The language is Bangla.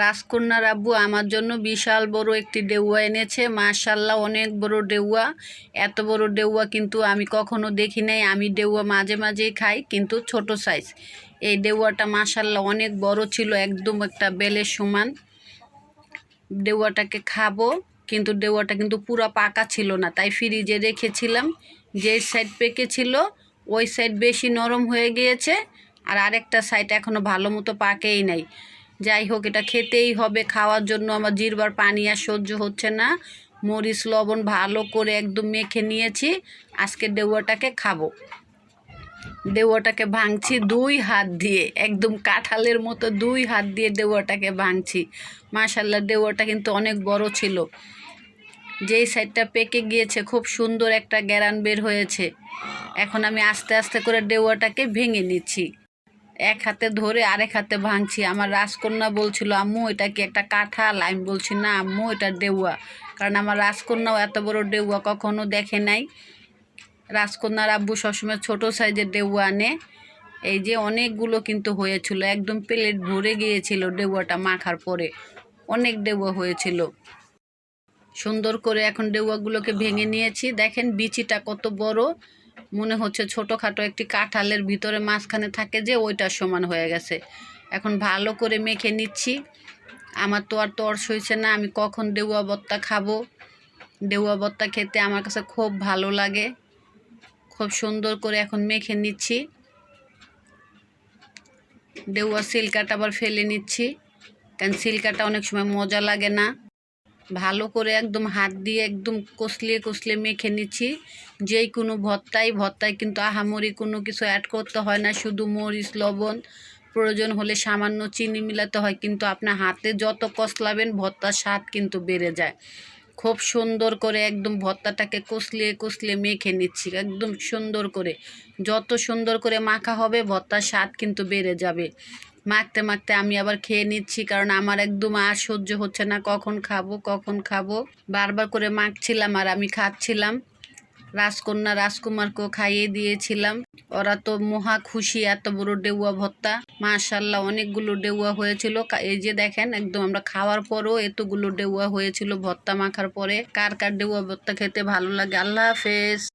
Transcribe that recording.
রাজকন্যার আব্বু আমার জন্য বিশাল বড় একটি ডেউয়া এনেছে। মাশাল্লাহ অনেক বড় ডেউয়া। এত বড় ডেউয়া কিন্তু আমি কখনো দেখি নাই। আমি ডেউয়া মাঝে মাঝেই খাই, কিন্তু ছোট সাইজ এই ডেউয়াটা মাশাল্লাহ অনেক বড় ছিল, একদম একটা বেলের সমান। ডেউয়াটাকে খাব, কিন্তু ডেউয়াটা কিন্তু পুরো পাকা ছিল না। তাই ফ্রিজে রেখেছিলাম। যে সাইড পেকে ছিল, ওই সাইড বেশি নরম হয়ে গিয়েছে। আর আরেকটা সাইড এখনও ভালো মতো পাকেই নাই। যাই হোক, এটা খেতেই হবে। খাওয়ার জন্য আমার জিরবার পানি আর সহ্য হচ্ছে না। মরিচ, লবণ ভালো করে একদম মেখে নিয়েছি। আজকে ডেউয়াটাকে খাব। দেওয়াটাকে ভাঙছি দুই হাত দিয়ে। একদম কাঁঠালের মতো দুই হাত দিয়ে দেওয়াটাকে ভাঙছি। মাশাল্লাহ দেওয়াটা কিন্তু অনেক বড় ছিল। যেই সাইডটা পেকে গিয়েছে, খুব সুন্দর একটা গ্যারান বের হয়েছে। এখন আমি আস্তে আস্তে করে ডেওয়াটাকে ভেঙে নিচ্ছি। এক হাতে ধরে আরেক হাতে ভাঙছি। আমার রাজকন্যা বলছিল, আম্মু, এটা কি একটা কাঁঠাল? আমি বলছি, না, আম্মু, এটা ডেউয়া কারণ আমার রাজকন্যাও এত বড় ডেউয়া কখনো দেখে নাই। রাজকন্যার আব্বু সবসময় ছোট সাইজের ডেউয়া আনে। এই যে অনেকগুলো কিন্তু হয়েছিল, একদম প্লেট ভরে গিয়েছিল ডেউয়াটা মাখার পরে। অনেক ডেউয়া হয়েছিল। সুন্দর করে এখন ডেউয়াগুলোকে ভেঙে নিয়েছি। দেখেন, বিচিটা কত বড়। মনে হচ্ছে ছোটোখাটো একটি কাঁঠালের ভিতরে মাঝখানে থাকে যে ওইটার সমান হয়ে গেছে। এখন ভালো করে মেখে নিচ্ছি। আমার তো আর তর্স হয়েছে না, আমি কখন ডেউয়া বত্তা খাব? ডেউয়া বত্তা খেতে আমার কাছে খুব ভালো লাগে। খুব সুন্দর করে এখন মেখে নিচ্ছি। ডেউয়া সিল্কাটা আবার ফেলে নিচ্ছি। কারণ সিল্কাটা অনেক সময় মজা লাগে না। ভালো করে একদম হাত দিয়ে একদম কষলিয়ে কষলিয়ে মেখে নিচ্ছি। যে কোনো ভত্তাই, ভত্তায় কিন্তু আহামরি কোনো কিছু অ্যাড করতে হয় না। শুধু মরিচ, লবণ প্রয়োজন হলে সামান্য চিনি মিলাতে হয়, কিন্তু আপনার হাতে যত কষলাবেন ভত্তার স্বাদ কিন্তু বেড়ে যায়। খুব সুন্দর করে একদম ভর্তাটাকে কষলিয়ে কষলিয়ে মেখে নিচ্ছি, একদম সুন্দর করে। যত সুন্দর করে মাখা হবে, ভর্তার স্বাদ কিন্তু বেড়ে যাবে। মাখতে মাখতে আমি আবার খেয়ে নিচ্ছি, কারণ আমার একদম আর সহ্য হচ্ছে না। কখন খাব কখন খাব? বারবার করে মাখছিলাম আর আমি খাচ্ছিলাম। রাজকন্যা রাজকুমারকেও খাইয়ে দিয়েছিলাম। ওরা তো মহা খুশি, এত বড় ডেউয়া ভত্তা মাশাল্লাহ অনেকগুলো ডেউয়া হয়েছিল। এই যে দেখেন, একদম আমরা খাওয়ার পরও এতগুলো ডেউয়া হয়েছিল ভর্তা মাখার পরে। কার কার ডেউয়া ভর্তা খেতে ভালো লাগে? আল্লাহ হাফেজ।